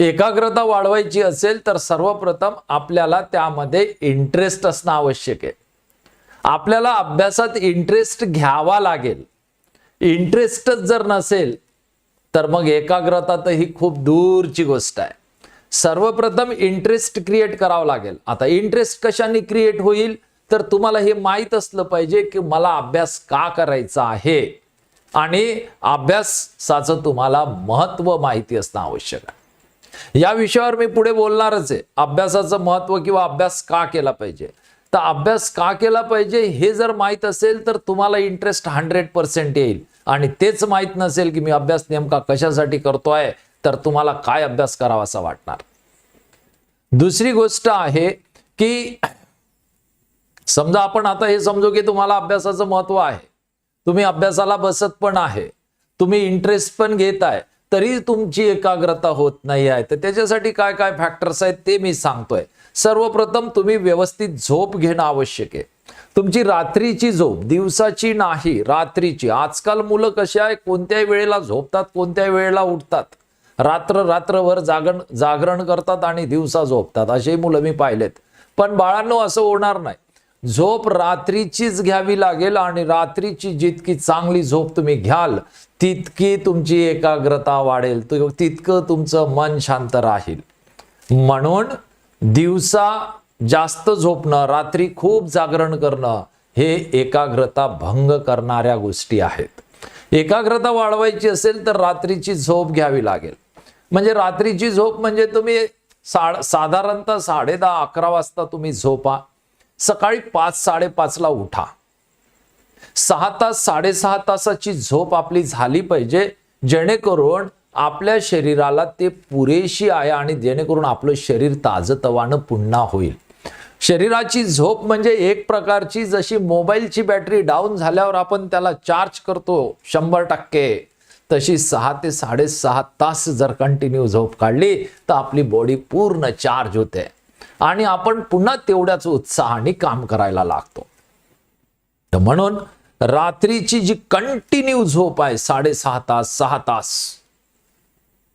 एकाग्रता वाढवायची असेल तर सर्वप्रथम आपल्याला त्यामध्ये इंटरेस्ट असणं आवश्यक आहे. आपल्याला अभ्यासात इंटरेस्ट घ्यावा लागेल. इंटरेस्टच जर नसेल तर मग एकाग्रता तर ही खूप दूरची गोष्ट आहे. सर्वप्रथम इंटरेस्ट क्रिएट करावं लागेल. आता इंटरेस्ट कशाने क्रिएट होईल? तर तुम्हाला हे माहीत असलं पाहिजे की मला अभ्यास का करायचा आहे? आणि अभ्यासाचं तुम्हाला महत्त्व माहिती असणं आवश्यक आहे. या विषयावर मी पुढे बोलणारच आहे. अभ्यासाचं महत्त्व किंवा अभ्यास का केला पाहिजे? तर अभ्यास का केला पाहिजे हे जर माहीत असेल तर तुम्हाला इंटरेस्ट हंड्रेड पर्सेंट येईल. आणि तेच माहीत नसेल की मी अभ्यास नेमका कशासाठी करतोय तर तुम्हाला काय अभ्यास करावा असं वाटणार? दुसरी गोष्ट आहे की समजा आपण आता हे समजू की तुम्हाला अभ्यासाचं महत्त्व आहे. तुम्ही अभ्यासाला बसत पण आहे. तुम्ही इंटरेस्ट पण घेत आहे तरी तुमची एकाग्रता होत नाही आहे. तर त्याच्यासाठी काय काय फॅक्टर्स आहेत ते मी सांगतोय. सर्वप्रथम तुम्ही व्यवस्थित झोप घेणं आवश्यक आहे. तुमची रात्रीची झोप दिवसाची नाही रात्रीची. आजकाल मुलं कशी आहे कोणत्याही वेळेला झोपतात कोणत्याही वेळेला उठतात. रात्र रात्रभर जागरण जागरण करतात आणि दिवसा झोपतात. असेही मुलं मी पाहिलेत. पण बाळांनो असं होणार नाही. झोप रात्रीचीच घ्यावी लागेल आणि रात्रीची जितकी चांगली झोप तुम्ही घ्याल तितकी तुमची एकाग्रता वाढेल तितकं तुमचं मन शांत राहील. म्हणून दिवसा जास्त झोपणं रात्री खूप जागरण करणं हे एकाग्रता भंग करणाऱ्या गोष्टी आहेत. एकाग्रता वाढवायची असेल तर रात्रीची झोप घ्यावी लागेल. म्हणजे रात्रीची झोप म्हणजे तुम्ही सा साधारणतः साडे दहा अकरा वाजता तुम्ही झोपा. सकाळी पाच साडेपाचला उठा. सहा तास साडेसहा तासाची झोप आपली झाली पाहिजे जेणेकरून आपल्या शरीराला ते पुरेशी आहे आणि जेणेकरून आपलं शरीर ताजतवानं पुन्हा होईल. शरीराची झोप म्हणजे एक प्रकारची जशी मोबाईलची बॅटरी डाऊन झाल्यावर आपण त्याला चार्ज करतो शंभर टक्के तशी सहा ते साडेसहा तास जर कंटिन्यू झोप काढली तर आपली बॉडी पूर्ण चार्ज होते. आणि आपण पुन्हा तेवढ्याच उत्साहाने काम करायला लागतो. तर म्हणून रात्रीची जी कंटिन्यू झोप आहे साडेसहा तास सहा तास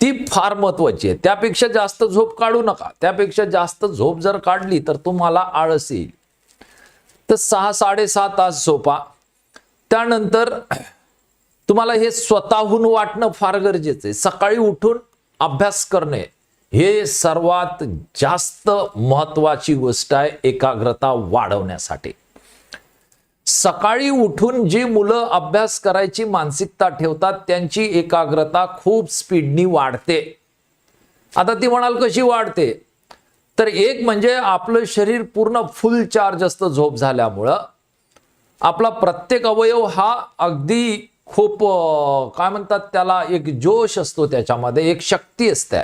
ती फार महत्वाची आहे. त्यापेक्षा जास्त झोप काढू नका. त्यापेक्षा जास्त झोप जर काढली तर तुम्हाला आळस येईल. तर सहा साडेसहा तास झोपा. त्यानंतर तुम्हाला हे स्वतःहून वाटणं फार गरजेचं आहे. सकाळी उठून अभ्यास करणे हे सर्वात जास्त महत्वाची गोष्ट आहे एकाग्रता वाढवण्यासाठी. सकाळी उठून जी मुलं अभ्यास करायची मानसिकता ठेवतात त्यांची एकाग्रता खूप स्पीडनी वाढते. आता ती म्हणाल कशी वाढते? तर एक म्हणजे आपलं शरीर पूर्ण फुल चार्ज असतं झोप झाल्यामुळं. आपला प्रत्येक अवयव हा अगदी खूप काय म्हणतात त्याला एक जोश असतो त्याच्यामध्ये एक शक्ती असते.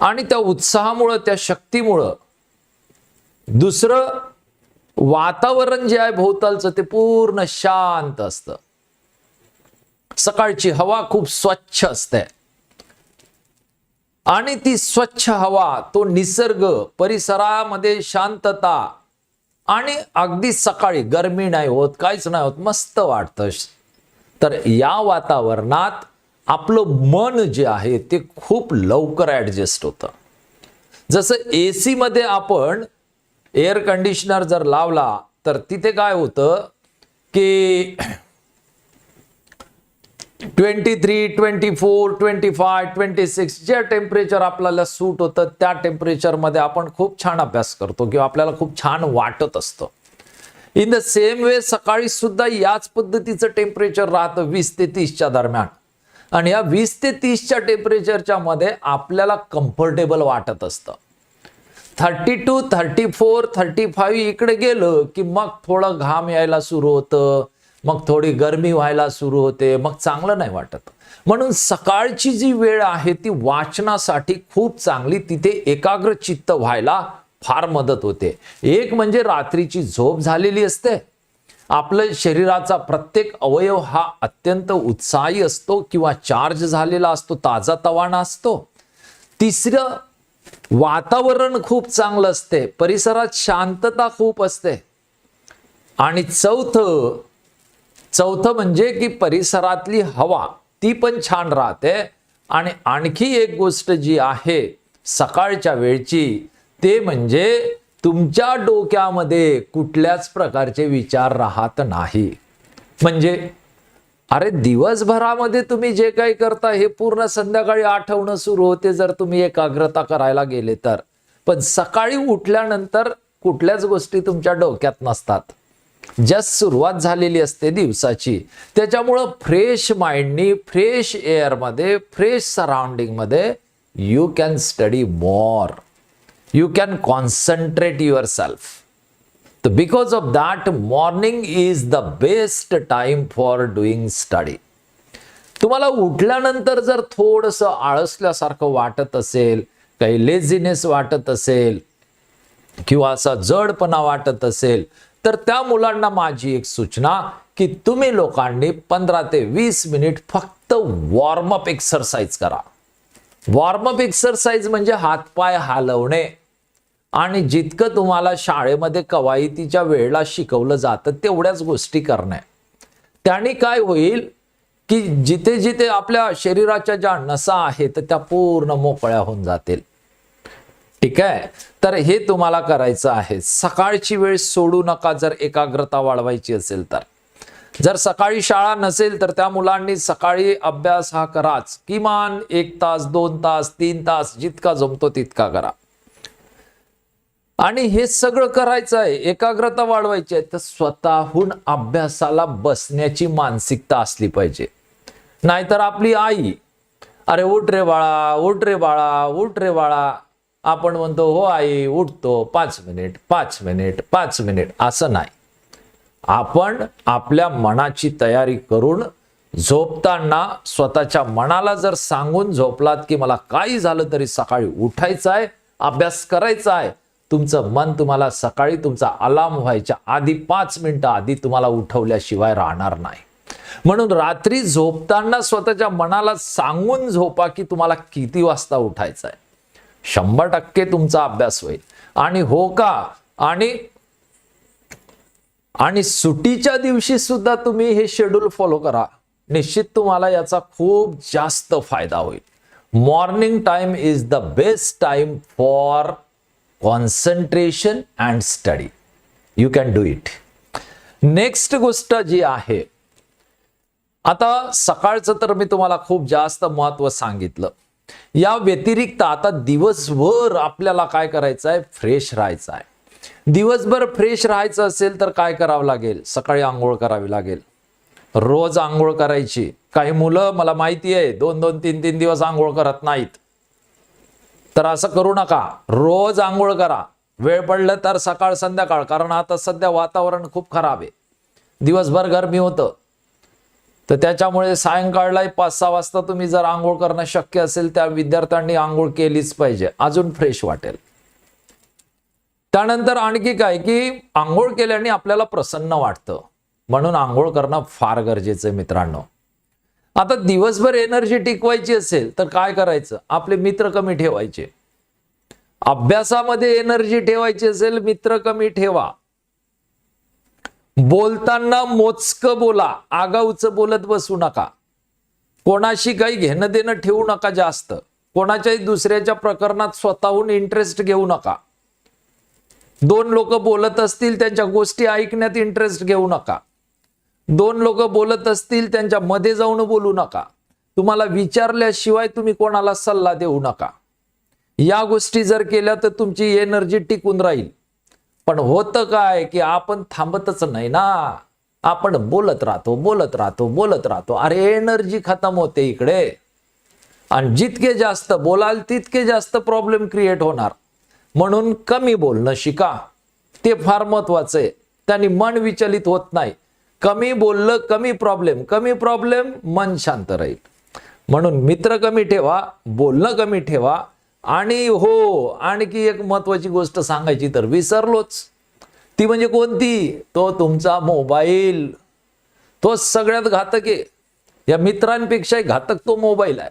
आणि त्या उत्साहामुळं त्या शक्तीमुळं दुसरं वातावरण जे आहे भोवतालचं ते पूर्ण शांत असतं. सकाळची हवा खूप स्वच्छ असते. आणि ती स्वच्छ हवा तो निसर्ग परिसरामध्ये शांतता आणि अगदी सकाळी गरमी नाही होत काहीच नाही होत मस्त वाटतं. तर या वातावरणात आपलं मन जे आहे ते खूप लवकर ॲडजस्ट होतं. जसं ए सीमध्ये आपण एअर कंडिशनर जर लावला तर तिथे काय होतं की twenty three twenty four twenty five twenty six जे टेम्परेचर आपल्याला सूट होतं त्या टेम्परेचरमध्ये आपण खूप छान अभ्यास करतो किंवा आपल्याला खूप छान वाटत असतं. इन द सेम वे सकाळी सुद्धा याच पद्धतीचं टेम्परेचर राहतं वीस ते तीसच्या दरम्यान. आणि या वीस ते तीसच्या टेम्परेचरच्या मध्ये आपल्याला कम्फर्टेबल वाटत असतं. Thirty two thirty four thirty five इकडे गेलं की मग थोडं घाम यायला सुरू होतं मग थोडी गरमी व्हायला सुरू होते मग चांगलं नाही वाटत. म्हणून सकाळची जी वेळ आहे ती वाचनासाठी खूप चांगली तिथे एकाग्र चित्त व्हायला फार मदत होते. एक म्हणजे रात्रीची झोप झालेली असते. आपलं शरीराचा प्रत्येक अवयव हा अत्यंत उत्साही असतो किंवा चार्ज झालेला असतो ताजा तवाना असतो. तिसरं वातावरण खूप चांगलं असते परिसरात शांतता खूप असते. आणि चौथं चौथं म्हणजे की परिसरातली हवा ती पण छान राहते. आणि आणखी एक गोष्ट जी आहे सकाळच्या वेळची ते म्हणजे तुमच्या डोक्यामध्ये कुठल्याच प्रकारचे विचार राहत नाही. म्हणजे अरे दिवसभरामध्ये तुम्ही जे काही करता हे पूर्ण संध्याकाळी आठवणं सुरू होते जर तुम्ही एकाग्रता करायला गेले तर. पण सकाळी उठल्यानंतर कुठल्याच गोष्टी तुमच्या डोक्यात नसतात. जस्ट सुरुवात झालेली असते दिवसाची. त्याच्यामुळं फ्रेश माइंडनी फ्रेश एअरमध्ये fresh सराउंडिंगमध्ये you can study more you can concentrate yourself तर because of that morning is the best time for doing study तुम्हाला उठल्यानंतर जर थोडंसं आळसल्यासारखं वाटत असेल काही लेझिनेस वाटत असेल किंवा असा जडपणा वाटत असेल तर त्या मुलांना माझी एक सूचना की तुम्ही लोकांनी पंधरा ते वीस मिनिट फक्त वॉर्मअप एक्सरसाइज करा. वॉर्मअप एक्सरसाइज म्हणजे हातपाय हलवणे. आणि जितकं तुम्हाला शाळेमध्ये कवायतीच्या वेळेला शिकवलं जातं तेवढ्याच गोष्टी करणे. त्याने काय होईल की जिथे जिथे आपल्या शरीराच्या ज्या नसा आहेत त्या पूर्ण मोकळ्या होऊन जातील. ठीक आहे? तर हे तुम्हाला करायचं आहे. सकाळची वेळ सोडू नका जर एकाग्रता वाढवायची असेल तर. जर सकाळी शाळा नसेल तर त्या मुलांनी सकाळी अभ्यास हा कराच. किमान एक तास दोन तास तीन तास जितका जमतो तितका करा. आणि हे सगळं करायचं आहे एकाग्रता वाढवायची आहे तर स्वतःहून अभ्यासाला बसण्याची मानसिकता असली पाहिजे. नाहीतर आपली आई अरे उठ रे बाळा उठ रे बाळा उठ रे बाळा. आपण म्हणतो हो आई उठतो पाच मिनिट पाच मिनिट पाच मिनिट. असं नाही. आपण आपल्या मनाची तयारी करून झोपताना स्वतःच्या मनाला जर सांगून झोपलात की मला काही झालं तरी सकाळी उठायचं आहे अभ्यास करायचा आहे तुमचं मन तुम्हाला सकाळी तुमचा अलार्म व्हायच्या आधी पाच मिनिटं आधी तुम्हाला उठवल्याशिवाय राहणार नाही. म्हणून रात्री झोपताना स्वतःच्या मनाला सांगून झोपा की तुम्हाला किती वाजता उठायचं आहे. शंभर टक्के तुमचा अभ्यास होईल. आणि हो का? आणि आणि सुटीच्या दिवशी सुद्धा तुम्ही हे शेड्यूल फॉलो करा. निश्चित तुम्हाला याचा खूप जास्त फायदा होईल. Morning time is the best time for concentration and study you can do it next गोष्ट जी आहे आता सकाळचं तर मी तुम्हाला खूप जास्त महत्त्व सांगितलं. या व्यतिरिक्त आता दिवसभर आपल्याला काय करायचं आहे फ्रेश राहायचं आहे दिवसभर फ्रेश राहायचं असेल तर काय करावं लागेल? सकाळी आंघोळ करावी लागेल. रोज आंघोळ करायची. काही मुलं मला माहिती आहे दोन दोन तीन तीन दिवस आंघोळ करत नाहीत. तर असं करू नका. रोज आंघोळ करा. वेळ पडलं तर सकाळ संध्याकाळ कारण आता सध्या वातावरण खूप खराब आहे. दिवसभर गरमी होतं. तर त्याच्यामुळे सायंकाळलाही पाच सहा वाजता तुम्ही जर आंघोळ करणं शक्य असेल त्या विद्यार्थ्यांनी आंघोळ केलीच पाहिजे. अजून फ्रेश वाटेल. त्यानंतर आणखी काय की आंघोळ केल्याने आपल्याला प्रसन्न वाटतं. म्हणून आंघोळ करणं फार गरजेचं आहे मित्रांनो. आता दिवसभर एनर्जी टिकवायची असेल तर काय करायचं? आपले मित्र कमी ठेवायचे. अभ्यासामध्ये एनर्जी ठेवायची असेल मित्र कमी ठेवा. बोलताना मोजकं बोला आगाऊचं बोलत बसू नका. कोणाशी काही घेणं देणं ठेवू नका जास्त. कोणाच्याही दुसऱ्याच्या प्रकरणात स्वतःहून इंटरेस्ट घेऊ नका. दोन लोक बोलत असतील त्यांच्या गोष्टी ऐकण्यात इंटरेस्ट घेऊ नका. दोन लोक बोलत असतील त्यांच्या मध्ये जाऊन बोलू नका. तुम्हाला विचारल्याशिवाय तुम्ही कोणाला सल्ला देऊ नका. या गोष्टी जर केल्या तर तुमची एनर्जी टिकून राहील. पण होतं काय की आपण थांबतच नाही ना? आपण बोलत राहतो बोलत राहतो बोलत राहतो. अरे एनर्जी खतम होते इकडे. आणि जितके जास्त बोलाल तितके जास्त प्रॉब्लेम क्रिएट होणार. म्हणून कमी बोलणं शिका. ते फार महत्वाचं आहे. त्यांनी मन विचलित होत नाही. कमी बोललं कमी प्रॉब्लेम कमी प्रॉब्लेम मन शांत राहील. म्हणून मित्र कमी ठेवा बोलणं कमी ठेवा आणि हो आणखी एक महत्वाची गोष्ट सांगायची तर विसरलोच. ती म्हणजे कोणती? तो तुमचा मोबाईल. तो सगळ्यात घातक आहे. या मित्रांपेक्षाही घातक तो मोबाईल आहे.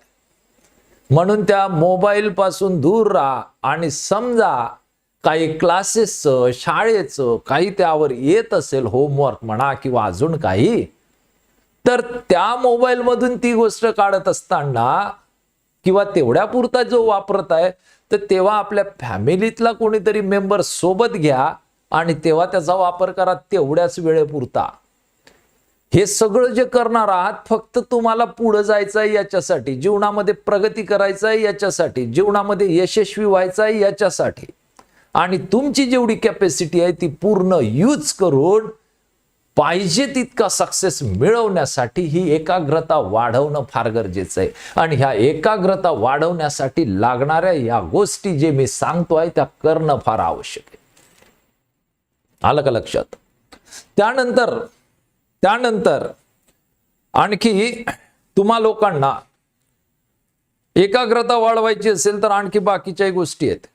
म्हणून त्या मोबाईलपासून दूर राहा आणि समजा काही क्लासेसचं शाळेचं काही त्यावर येत असेल होमवर्क म्हणा किंवा अजून काही तर त्या मोबाईल मधून ती गोष्ट काढत असताना किंवा तेवढ्या पुरता जो वापरत आहे तर तेव्हा आपल्या फॅमिलीतला कोणीतरी मेंबर सोबत घ्या आणि तेव्हा त्याचा वापर करा तेवढ्याच वेळेपुरता. हे सगळं जे करणार आहात फक्त तुम्हाला पुढं जायचं आहे याच्यासाठी जीवनामध्ये प्रगती करायचं आहे याच्यासाठी जीवनामध्ये यशस्वी व्हायचं आहे याच्यासाठी. आणि तुमची जेवढी कॅपॅसिटी आहे ती पूर्ण यूज करून पाहिजे तितका सक्सेस मिळवण्यासाठी ही एकाग्रता वाढवणं फार गरजेचं आहे. आणि ह्या एकाग्रता वाढवण्यासाठी लागणाऱ्या या गोष्टी जे मी सांगतोय त्या करणं फार आवश्यक आहे. आलं का लक्षात? त्यानंतर त्यानंतर आणखी तुम्हा लोकांना एकाग्रता वाढवायची असेल तर आणखी बाकीच्याही गोष्टी आहेत.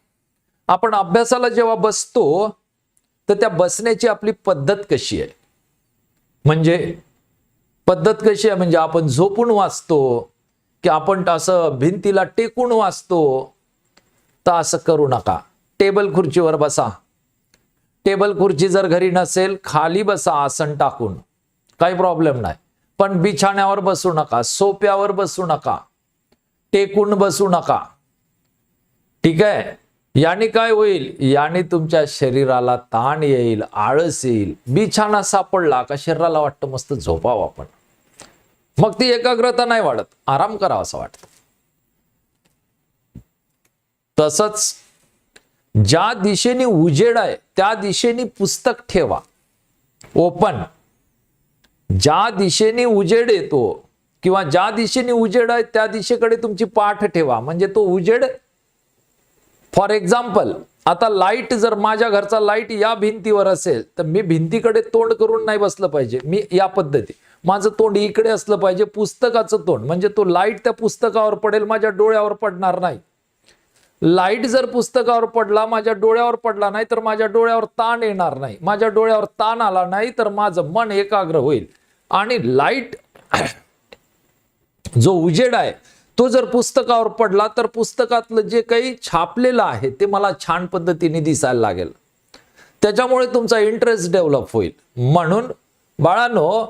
आपण अभ्यासाला जेव्हा बसतो तर त्या बसण्याची आपली पद्धत कशी आहे? म्हणजे पद्धत कशी आहे? म्हणजे आपण झोपून वाचतो की आपण असं भिंतीला टेकून वाचतो तर असं करू नका. टेबल खुर्चीवर बसा. टेबल खुर्ची जर घरी नसेल खाली बसा आसन टाकून. काही प्रॉब्लेम नाही. पण बिछाण्यावर बसू नका सोप्यावर बसू नका टेकून बसू नका. ठीक आहे? याने काय होईल? याने तुमच्या शरीराला ताण येईल आळस येईल. बिछाना सापडला का शरीराला वाटतं मस्त झोपावं आपण. मग ती एकाग्रता नाही वाढत. आराम करावा असं वाटतं. तसंच ज्या दिशेने उजेड आहे त्या दिशेने पुस्तक ठेवा. ओपन ज्या दिशेने उजेड येतो किंवा ज्या दिशेने उजेड आहे त्या दिशेकडे तुमची पाठ ठेवा. म्हणजे तो उजेड फॉर एक्झाम्पल आता लाइट जर माझ्या घरचा लाइट या भिंतीवर असेल तर मी भिंतीकडे तोंड करून नाही बसलं पाहिजे. मी या पद्धती. माझं तोंड इकडे असलं पाहिजे पुस्तकाचं तोंड. म्हणजे तो लाइट त्या पुस्तकावर पडेल माझ्या डोळ्यावर पडणार नाही. लाइट जर पुस्तकावर पडला माझ्या डोळ्यावर पडला नाही तर माझ्या डोळ्यावर ताण येणार नाही. माझ्या डोळ्यावर ताण आला नाही तर माझं मन एकाग्र होईल. आणि लाइट जो उजेड आहे तो जर पुस्तकावर पडला तर पुस्तकातलं जे काही छापलेलं आहे ते मला छान पद्धतीने दिसायला लागेल. त्याच्यामुळे तुमचा इंटरेस्ट डेव्हलप होईल. म्हणून बाळांनो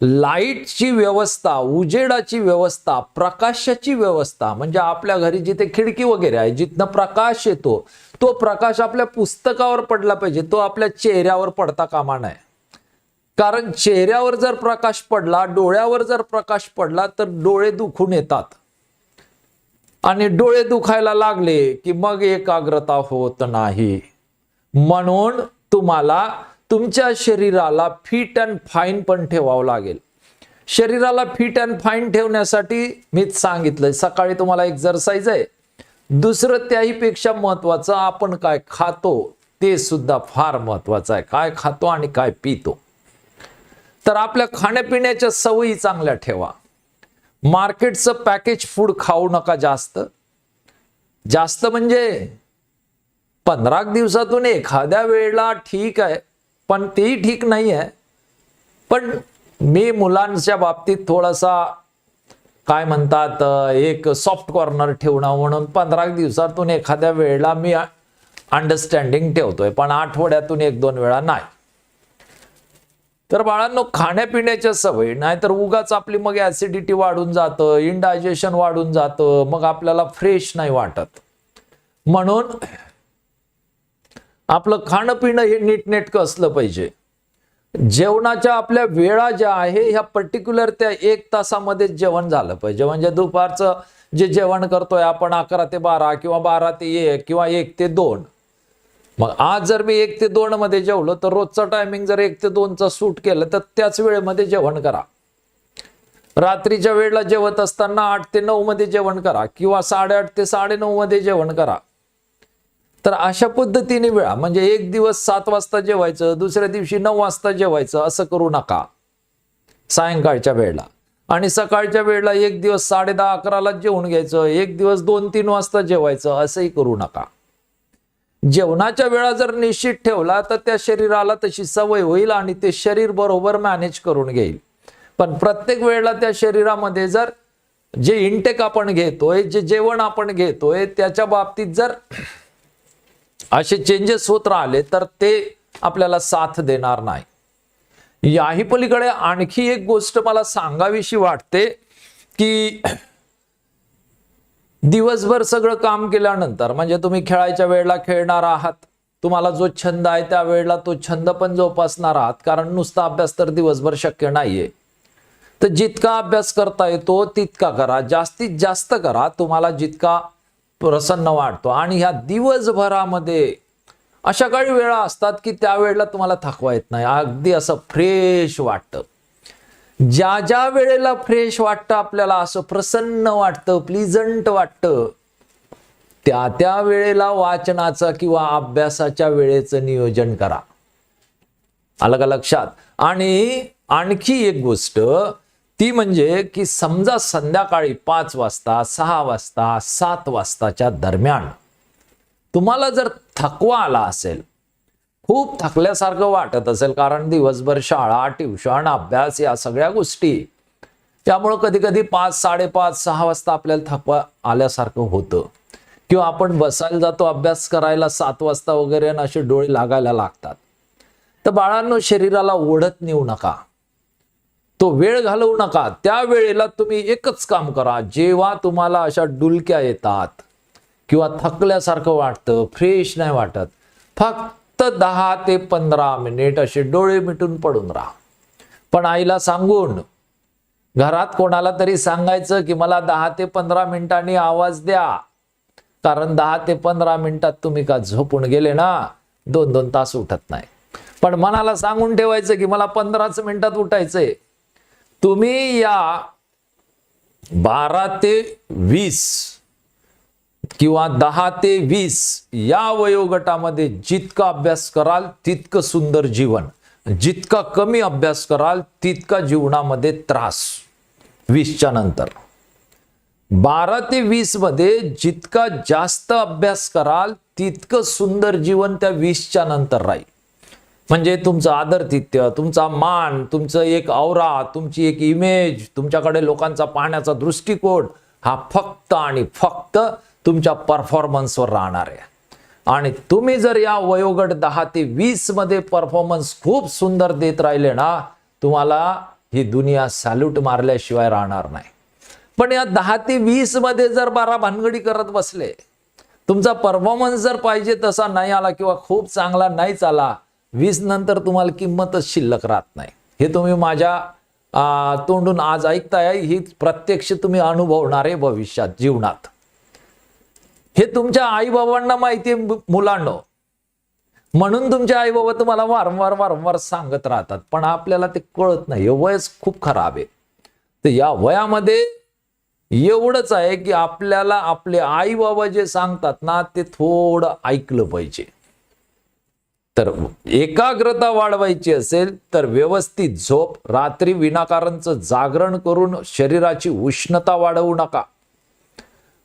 लाईटची व्यवस्था उजेडाची व्यवस्था प्रकाशाची व्यवस्था म्हणजे आपल्या घरी जिथे खिडकी वगैरे आहे जिथनं प्रकाश येतो तो प्रकाश आपल्या पुस्तकावर पडला पाहिजे तो आपल्या चेहऱ्यावर पडता कामा नये. कारण चेहऱ्यावर जर प्रकाश पडला डोळ्यावर जर प्रकाश पडला तर डोळे दुखून येतात. आणि डोळे दुखायला लागले की मग एकाग्रता होत नाही. म्हणून तुम्हाला तुमच्या शरीराला फिट अँड फाईन पण ठेवावं लागेल. शरीराला फिट अँड फाईन ठेवण्यासाठी मीच सांगितलंय सकाळी तुम्हाला एक्झरसाइज आहे. दुसरं त्याहीपेक्षा महत्वाचं आपण काय खातो ते सुद्धा फार महत्वाचं आहे. काय खातो आणि काय पितो. तर आपल्या खाण्यापिण्याच्या सवयी चांगल्या ठेवा. मार्केटचं पॅकेज फूड खाऊ नका जास्त. जास्त म्हणजे पंधरा दिवसातून एखाद्या वेळेला ठीक आहे पण तेही ठीक नाही आहे. पण मी मुलांच्या बाबतीत थोडासा काय म्हणतात एक सॉफ्ट कॉर्नर ठेवणं म्हणून पंधरा दिवसातून एखाद्या वेळेला मी अंडरस्टँडिंग ठेवतोय पण आठवड्यातून एक दोन वेळा नाही. तर बाळांनो खाण्यापिण्याच्या सवयी नाहीतर उगाच आपली मग ॲसिडिटी वाढून जातं इनडायजेशन वाढून जातं मग आपल्याला फ्रेश नाही वाटत. म्हणून आपलं खाणं पिणं हे नीटनेटकं असलं पाहिजे. जेवणाच्या आपल्या वेळा ज्या आहे ह्या पर्टिक्युलर त्या एक तासामध्ये जेवण झालं पाहिजे. म्हणजे दुपारचं जे जेवण करतोय आपण अकरा ते बारा किंवा बारा ते एक किंवा एक ते दोन मग आज जर मी एक ते दोन मध्ये जेवलो तर रोजचा टायमिंग जर एक ते दोनचा सूट केलं तर त्याच वेळेमध्ये जेवण करा. रात्रीच्या वेळेला जेवत असताना आठ ते नऊ मध्ये जेवण करा किंवा साडेआठ ते साडेनऊ मध्ये जेवण करा. तर अशा पद्धतीने वेळा म्हणजे एक दिवस सात वाजता जेवायचं दुसऱ्या दिवशी नऊ वाजता जेवायचं असं करू नका. सायंकाळच्या वेळेला. आणि सकाळच्या वेळेला एक दिवस साडे दहा अकराला जेवून घ्यायचं एक दिवस दोन तीन वाजता जेवायचं असंही करू नका. जेवणाच्या वेळा जर निश्चित ठेवला तर त्या शरीराला तशी सवय होईल आणि ते शरीर बरोबर मॅनेज करून घेईल. पण प्रत्येक वेळेला त्या शरीरामध्ये जर जे इंटेक आपण घेतोय जे जेवण आपण घेतोय त्याच्या बाबतीत जर असे चेंजेस होत राहिले तर ते आपल्याला साथ देणार नाही. याही पलीकडे आणखी एक गोष्ट मला सांगावीशी वाटते की दिवसभर सगळं काम केल्यानंतर म्हणजे तुम्ही खेळायच्या वेळेला खेळणार आहात तुम्हाला जो छंद आहे त्या वेळेला तो छंद पण जोपासणार आहात कारण नुसता अभ्यास तर दिवसभर शक्य नाहीये. तर जितका अभ्यास करता येतो तितका करा. जास्तीत जास्त करा तुम्हाला जितका प्रसन्न वाटतो. आणि ह्या दिवसभरामध्ये अशा काही वेळा असतात की त्या वेळेला तुम्हाला थकवा येत नाही. अगदी असं फ्रेश वाटतं. ज्या ज्या वेळेला फ्रेश वाटतं आपल्याला असं प्रसन्न वाटतं प्लिझंट वाटतं त्या त्या वेळेला वाचनाचा किंवा अभ्यासाच्या वेळेचं नियोजन करा. आलं का लक्षात? आणि आणखी एक गोष्ट ती म्हणजे की समजा संध्याकाळी पाच वाजता सहा वाजता सात वाजताच्या दरम्यान तुम्हाला जर थकवा आला असेल खूप थकल्यासारखं वाटत असेल कारण दिवसभर शाळा ट्युशन अभ्यास या सगळ्या गोष्टी त्यामुळं कधी कधी पाच साडेपाच सहा वाजता आपल्याला थकवा आल्यासारखं होतं. किंवा आपण बसायला जातो अभ्यास करायला सात वाजता वगैरे आणि असे डोळे लागायला लागतात. तर बाळांनो शरीराला ओढत नेऊ नका. तो वेळ घालवू नका. त्या वेळेला तुम्ही एकच काम करा. जेव्हा तुम्हाला अशा डुलक्या येतात किंवा थकल्यासारखं वाटतं फ्रेश नाही वाटत फक्त दहा ते पंधरा मिनिट असे डोळे मिटून पडून राहा. पण आईला सांगून घरात कोणाला तरी सांगायचं की मला दहा ते पंधरा मिनिटांनी आवाज द्या. कारण दहा ते पंधरा मिनिटात तुम्ही का झोपून गेले ना? दोन दोन तास उठत नाही. पण मनाला सांगून ठेवायचं की मला पंधराच मिनिटात उठायचंय. तुम्ही या बारा ते वीस किंवा दहा ते वीस या वयोगटामध्ये जितका अभ्यास कराल तितकं सुंदर जीवन. जितका कमी अभ्यास कराल तितका जीवनामध्ये त्रास. वीसच्या नंतर. बारा ते वीसमध्ये जितका जास्त अभ्यास कराल तितकं सुंदर जीवन त्या वीसच्या नंतर राहील. म्हणजे तुमचं आदरतिथ्य तुमचा मान तुमचं एक औरा तुमची एक इमेज तुमच्याकडे लोकांचा पाहण्याचा दृष्टिकोन हा फक्त आणि फक्त तुमच्या परफॉर्मन्सवर राहणार आहे. आणि तुम्ही जर या वयोगट दहा ते वीसमध्ये परफॉर्मन्स खूप सुंदर देत राहिले ना तुम्हाला ही दुनिया सॅल्यूट मारल्याशिवाय राहणार नाही. पण या दहा ते वीसमध्ये जर बारा भानगडी करत बसले तुमचा परफॉर्मन्स जर पाहिजे तसा नाही आला किंवा खूप चांगला नाहीच आला वीस नंतर तुम्हाला किंमतच शिल्लक राहत नाही. हे तुम्ही माझ्या तोंडून आज ऐकताय ही प्रत्यक्ष तुम्ही अनुभवणार आहे भविष्यात जीवनात. हे तुमच्या आईबाबांना माहिती आहे मुलांनो. म्हणून तुमचे आई बाबा तुम्हाला वारंवार वारंवार सांगत राहतात. पण आपल्याला ते कळत नाही. हे वयच खूप खराब आहे. तर या वयामध्ये एवढंच आहे की आपल्याला आपले आई बाबा जे सांगतात ना ते थोडं ऐकलं पाहिजे. तर एकाग्रता वाढवायची असेल तर व्यवस्थित झोप रात्री विनाकारणचं जागरण करून शरीराची उष्णता वाढवू नका.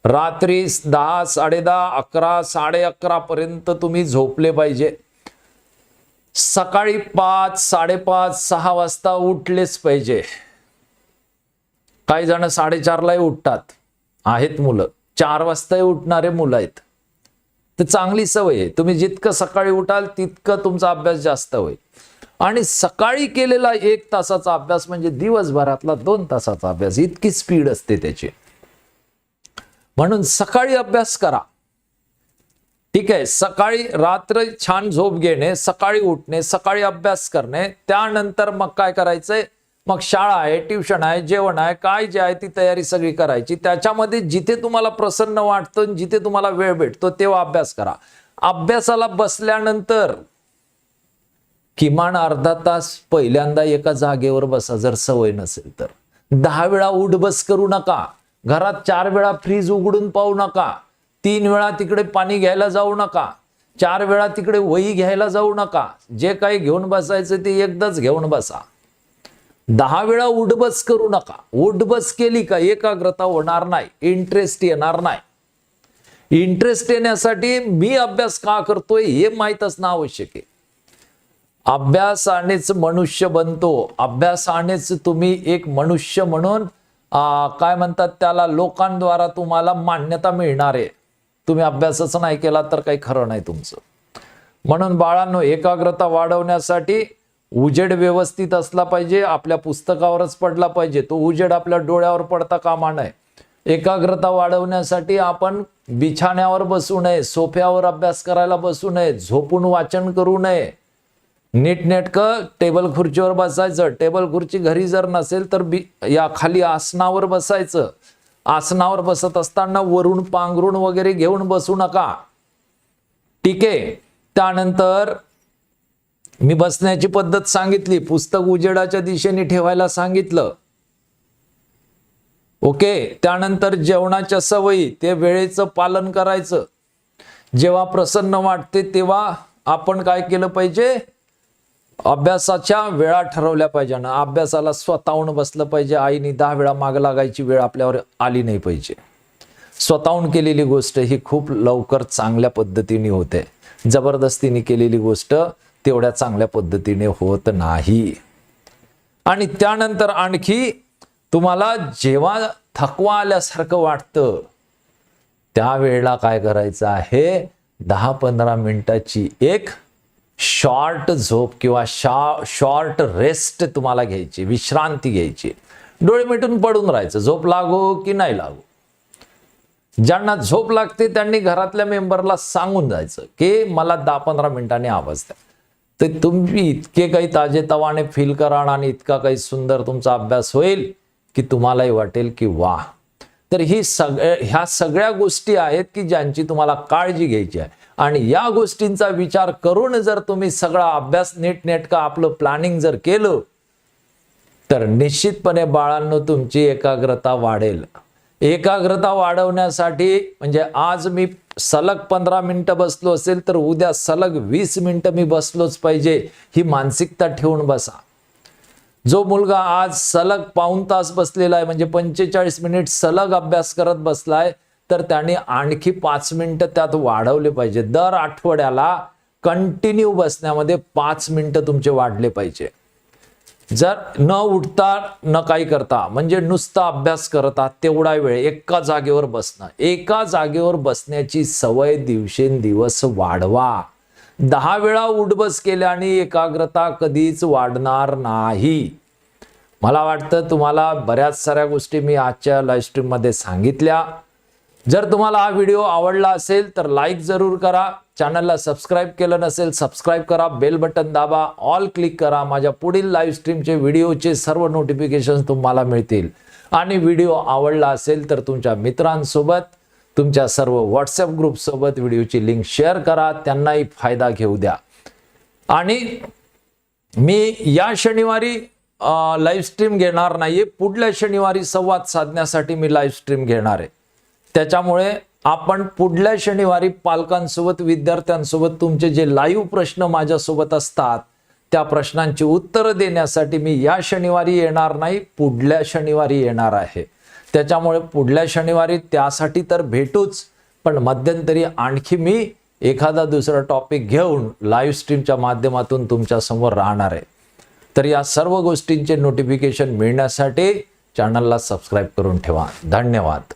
रात्री दहा साडेदहा अकरा साडे अकरा पर्यंत तुम्ही झोपले पाहिजे. सकाळी पाच साडेपाच सहा वाजता उठलेच पाहिजे. काही जण साडेचारलाही उठतात. आहेत मुलं. चार वाजताही उठणारे मुलं आहेत. तर चांगली सवय आहे. तुम्ही जितकं सकाळी उठाल तितकं तुमचा अभ्यास जास्त होईल. आणि सकाळी केलेला एक तासाचा अभ्यास म्हणजे दिवसभरातला दोन तासाचा अभ्यास. इतकी स्पीड असते त्याची. म्हणून सकाळी अभ्यास करा. ठीक आहे? सकाळी रात्र छान झोप घेणे सकाळी उठणे सकाळी अभ्यास करणे त्यानंतर मग काय करायचंय? मग शाळा आहे ट्युशन आहे जेवण आहे काय जे आहे ती तयारी सगळी करायची. त्याच्यामध्ये जिथे तुम्हाला प्रसन्न वाटतं जिथे तुम्हाला वेळ भेटतो तेव्हा अभ्यास करा. अभ्यासाला बसल्यानंतर किमान अर्धा तास पहिल्यांदा एका जागेवर बसा जर सवय नसेल तर. दहा वेळा उठ बस करू नका. घरात चार वेळा फ्रीज उघडून पाहू नका. तीन वेळा तिकडे पाणी घ्यायला जाऊ नका. चार वेळा तिकडे वही घ्यायला जाऊ नका. जे काही घेऊन बसायचं ते एकदाच घेऊन बसा. दहा वेळा उठबस करू नका. उठबस केली का एकाग्रता होणार नाही. इंटरेस्ट येणार नाही. इंटरेस्ट येण्यासाठी मी अभ्यास का करतोय हे माहीत असणं आवश्यक आहे. अभ्यासानेच मनुष्य बनतो. अभ्यासानेच तुम्ही एक मनुष्य म्हणून काय म्हणतात त्याला लोकांद्वारा तुम्हाला मान्यता मिळणार आहे. तुम्ही अभ्यासच नाही केला तर काही खरं नाही तुमचं. म्हणून बाळांनो एकाग्रता वाढवण्यासाठी उजेड व्यवस्थित असला पाहिजे आपल्या पुस्तकावरच पडला पाहिजे. तो उजेड आपल्या डोळ्यावर पडता कामा नये. एकाग्रता वाढवण्यासाठी आपण बिछाण्यावर बसू नये सोफ्यावर अभ्यास करायला बसू नये झोपून वाचन करू नये. नीटनेटकं टेबल खुर्चीवर बसायचं. टेबल खुर्ची घरी जर नसेल तर बी या खाली आसनावर बसायचं. आसनावर बसत असताना वरून पांघरून वगैरे घेऊन बसू नका. ठीक आहे. त्यानंतर मी बसण्याची पद्धत सांगितली. पुस्तक उजेडाच्या दिशेने ठेवायला सांगितलं. ओके. त्यानंतर जेवणाच्या सवयी ते वेळेचं पालन करायचं. जेव्हा प्रसन्न वाटते तेव्हा आपण काय केलं पाहिजे? अभ्यासाच्या वेळा ठरवल्या पाहिजे ना. अभ्यासाला स्वतःहून बसलं पाहिजे. आईने दहा वेळा माग लागायची वेळ आपल्यावर आली नाही पाहिजे. स्वतःहून केलेली गोष्ट ही खूप लवकर चांगल्या पद्धतीने होते. जबरदस्तीने केलेली गोष्ट तेवढ्या चांगल्या पद्धतीने होत नाही. आणि त्यानंतर आणखी तुम्हाला जेव्हा थकवा आल्यासारखं वाटतं त्यावेळेला काय करायचं आहे? दहा पंधरा मिनिटाची एक शॉर्ट झोप किंवा शा शॉर्ट रेस्ट तुम्हाला घ्यायची विश्रांती घ्यायची. डोळे मिटून पडून राहायचं झोप लागो की नाही लागो? ज्यांना झोप लागते त्यांनी घरातल्या मेंबरला सांगून जायचं की मला दहा पंधरा मिनिटांनी आवाज द्या. तर तुम्ही इतके काही ताजेतवाने फील कराल आणि इतका काही सुंदर तुमचा अभ्यास होईल की तुम्हालाही वाटेल की वा तर ही सग ह्या सगळ्या गोष्टी आहेत की ज्यांची तुम्हाला काळजी घ्यायची आहे. आणि या गोष्टींचा विचार करून जर तुम्ही सगळा अभ्यास नीटनेटका आपलं प्लॅनिंग जर केलं तर निश्चितपणे बाळांनो तुमची एकाग्रता वाढेल. एकाग्रता वाढवण्यासाठी म्हणजे आज मी सलग पंधरा मिनटं बसलो असेल तर उद्या सलग वीस मिनिटं मी बसलोच पाहिजे ही मानसिकता ठेवून बसा. जो मुलगा आज सलग पाऊन तास बसलेला आहे म्हणजे पंचेचाळीस मिनिट सलग अभ्यास करत बसलाय तर त्याने आणखी पाच मिनटं त्यात वाढवले पाहिजे. दर आठवड्याला कंटिन्यू बसण्यामध्ये पाच मिनटं तुमचे वाढले पाहिजे. जर न उठता न काही करता म्हणजे नुसता अभ्यास करता तेवढा वेळ एका जागेवर बसणं. एका जागेवर बसण्याची सवय दिवसेंदिवस वाढवा. दहा वेळा उठबस केल्याने एकाग्रता कधीच वाढणार नाही. मला वाटतं तुम्हाला बऱ्याच साऱ्या गोष्टी मी आजच्या लाईव्ह स्ट्रीममध्ये सांगितल्या. जर तुम्हाला हा व्हिडिओ आवडला असेल तर लाईक जरूर करा. चॅनलला सबस्क्राईब केलं नसेल सबस्क्राईब करा. बेल बटन दाबा. ऑल क्लिक करा. माझ्या पुढील लाईव्ह स्ट्रीमचे व्हिडिओचे सर्व नोटिफिकेशन तुम्हाला मिळतील. आणि व्हिडिओ आवडला असेल तर तुमच्या मित्रांसोबत तुमच्या सर्व व्हॉट्सअप ग्रुपसोबत व्हिडिओची लिंक शेअर करा. त्यांनाही फायदा घेऊ द्या. आणि मी या शनिवारी लाईव्ह स्ट्रीम घेणार नाहीये. पुढल्या शनिवारी संवाद साधण्यासाठी मी लाईव्ह स्ट्रीम घेणार आहे. त्याच्यामुळे आपण पुढल्या शनिवारी पालकांसोबत विद्यार्थ्यांसोबत तुमचे जे लाईव्ह प्रश्न माझ्यासोबत असतात त्या प्रश्नांची उत्तरं देण्यासाठी मी या शनिवारी येणार नाही पुढल्या शनिवारी येणार आहे. त्याच्यामुळे पुढल्या शनिवारी त्यासाठी तर भेटूच पण मध्यंतरी आणखी मी एखादा दुसरा टॉपिक घेऊन लाईव्ह स्ट्रीमच्या माध्यमातून तुमच्यासमोर राहणार आहे. तर या सर्व गोष्टींचे नोटिफिकेशन मिळण्यासाठी चॅनलला सबस्क्राईब करून ठेवा. धन्यवाद.